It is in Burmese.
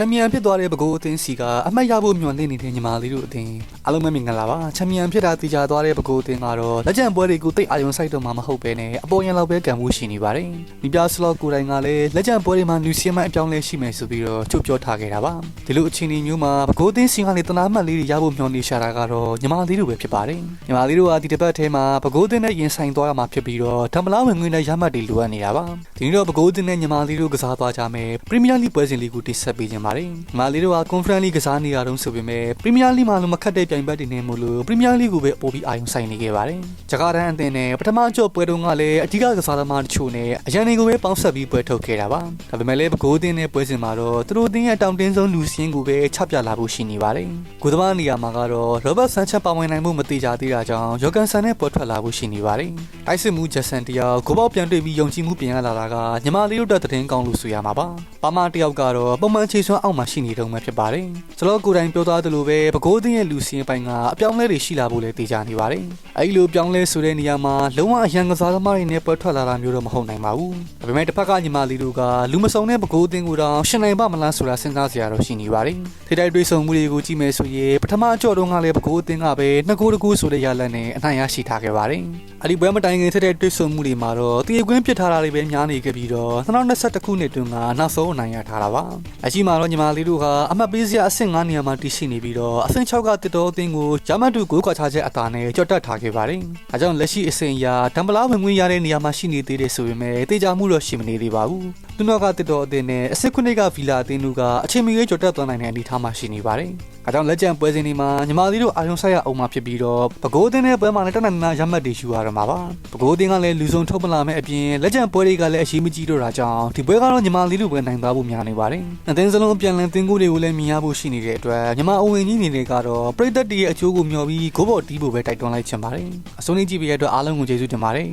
ချန်ပီယံဖြစ်သွားတဲ့ဘကိုးအသင်းစီကအမှတ်ရဖို့မျှော်လင့်နေတဲ့ညီမလေးတို့အသင်းအားလုံးပဲမင်္ဂလာပါချန်ပီယံဖြစ်တာတည်ကြသွားတဲ့ဘကိုးအသင်းကတော့လက်ကျန်ပွဲတွေကိုတိတ်အာရုံစိုက်တော့မှာမဟုတ်ပဲနဲ့အပေါ်ရန်လောက်ပဲကံမှုရှိနေပါတယ်မိပြစလော့ကိုယ်တိုင်ကလည်းလက်ကျန်ပွဲတွေမှာလူစီမံအပြောင်းလဲရှိမယ်ဆိုပြီးတော့ချုပ်ပြောထားခဲ့တာပါဒီလိုအခြေအနေမျိုးမှာဘကိုးအသင်းစီကလည်းတနာမှတ်လေးတွေရဖို့မျှော်နေရှာတာကတော့ညီမလေးတို့ပဲဖြစ်ပါတယ်ညီမလေးတို့ကဒီတစ်ပတ်ထဲမှာဘကိုးအသင်းနဲ့ရင်ဆိုင်သွားရမှာဖြစ်ပြီးတော့တမလားဝင်ငွေနဲ့ရမှတ်တွေလိုအပ်နေတာပါဒီနေ့တော့ဘကိုးအသင်းနဲ့ညီမလေးတို့ကစားသွားကြမယ်ပရီးမီးယားလိပွဲစဉ်လေးကိုတိဆက်ပေးခြင်းပါတယ်ညီမလေးတို့ကကွန်ဖရင့်လိကစားနေရတော့ဆိုပေမဲ့ပရီးမီးယားလိမှာလုံးမခတ်တဲ့ပြိုင်ဘက်တွေနဲ့မို့လို့ပရီးမီးယားလိကိုပဲပို့ပြီးအာရုံစိုက်နေခဲ့ပါတယ်ဂျကာတန်အသင်းနဲ့ပထမကြော့ပွဲတုန်းကလည်းအဓိကကစားသမားတချို့နဲ့အရန်တွေကိုပဲပေါင်းဆက်ပြီးပွဲထုတ်ခဲ့တာပါဒါပေမဲ့လည်းဘကိုးအသင်းနဲ့ပွဲစဉ်မှာတော့သူတို့အသင်းရဲ့တောင်တင်းဆုံးလူစင်းကိုပဲချပြလာဖို့ရှိနေပါတယ်ကိုသမားနေရာမှာကတော့ရောဘတ်ဆန်ချက်ပါဝင်နိုင်မှုမတိကြသေးတာကြောင့်ယောဂန်ဆန်နဲ့ပွဲထွက်လာဖို့ရှိနေပါတယ်တိုက်စစ်မှုဂျက်ဆန်တယောက်ကိုပေါက်ပြန်တွေ့ပြီးယုံကြည်မှုပြန်ရလာတာကညီမလေးတို့တဲ့သတင်းကောင်းလို့ဆိုရမှာပါပါမတယောက်ကတော့ပုံမှန်ခြေစွမ်းအောက်မှာရှိနေတော့မှဖြစ်ပါတယ်ကျွန်တော်ကိုယ်တိုင်ပြောသားသလိုပဲဘကိုးသင်းရဲ့လူစင်းပိုင်းကအပြောင်းလဲတွေရှိလာဖို့လည်းတေချာနေပါတယ်အဲဒီလိုပြောင်းလဲဆိုတဲ့နေရာမှာလုံးဝအရန်ကစားသမားတွေနဲ့ပွဲထွက်လာတာမျိုးတော့မဟုတ်နိုင်ပါဘူးဒါပေမဲ့တစ်ဖက်ကညီမလေးတို့ကလူမစုံတဲ့ဘကိုးသင်းကိုတော့ရှင်နိုင်ပါမလားဆိုတာစဉ်းစားစရာတော့ရှိနေပါတယ်ထိတိုက်တွေးဆုံမှုတွေကိုကြည့်မယ်ဆိုရင်ပထမအကြော့တုန်းကလည်းဘကိုးအသင်းကပဲနှစ်ကိုးတစ်ကိုးဆိုတဲ့ရလဒ်နဲ့အနိုင်ရရှိထားခဲ့ပါတယ်အဲ့ဒီပွဲမတိုင်ခင်ထက်တဲ့တွေးဆုံမှုတွေမှာတော့တည်ကွင်းပြစ်ထားတာတွေပဲများနေခဲ့ပြီးတော့2021ခုနှစ်တွင်ကနောက်ဆုံးအနိုင်ရထားတာပါအကြီးမှာတော့ညီမလေးတို့ကအမှတ်ပေးစရာအဆင့်9နေရာမှာတည်ရှိနေပြီးတော့အဆင့်6ကတစ်တော်အသင်းကိုဂျာမန်တူကိုခွာချချက်အသာနဲ့ကြော့တက်ထားခဲ့ပါတယ်အဲကြောင့်လက်ရှိအဆင့်အရဒံပလာဝင်ငွေရတဲ့နေရာမှာရှိနေသေးတယ်ဆိုပေမဲ့တေချာမှုတော့ရှိမနေသေးပါဘူး သူတို့ကတစ်တော်အသင်းနဲ့အဆင့်9ကဗီလာအသင်းတို့ကအချိန်မီရေးကြော့တက်သွားနိုင်တဲ့အနေအထားမှာရှိနေပါတယ်အဲကြောင့်လက်ကျန်ပွဲစဉ်တွေမှာညီမလေးတို့အာရုံစိုက်ရအောင်မှာဖြစ်ပြီးတော့ပကိုးအသင်းနဲ့ပွဲမှာလည်းတနင်္လာရမှတ်တွေယူရတော့မှာပါပကိုးအသင်းကလည်းလူစုံထုတ်မလာမဲ့အပြင်လက်ကျန်ပွဲတွေကလည်းအရှိမကြီးတော့တာကြောင့်ဒီပွဲကတော့ညီမလေးတို့ပဲနိုင်သွားဖို့များနေပါတယ်အသင်းစလုံးအပြန်လန်သင်းကိုတွေကိုလည်းမြင်ရဖို့ရှိနေတဲ့အတွက်ညီမအဝင်ကြီးနေတွေကတော့ပရိသတ်တွေရဲ့အချိုးကိုမျှော်ပြီးဂိုးဘော်တီးဖို့ပဲတိုက်တွန်းလိုက်ချင်ပါတယ်အစိုးရကြည့်ပေးရတဲ့အတွက်အားလုံးကိုကျေးဇူးတင်ပါတယ်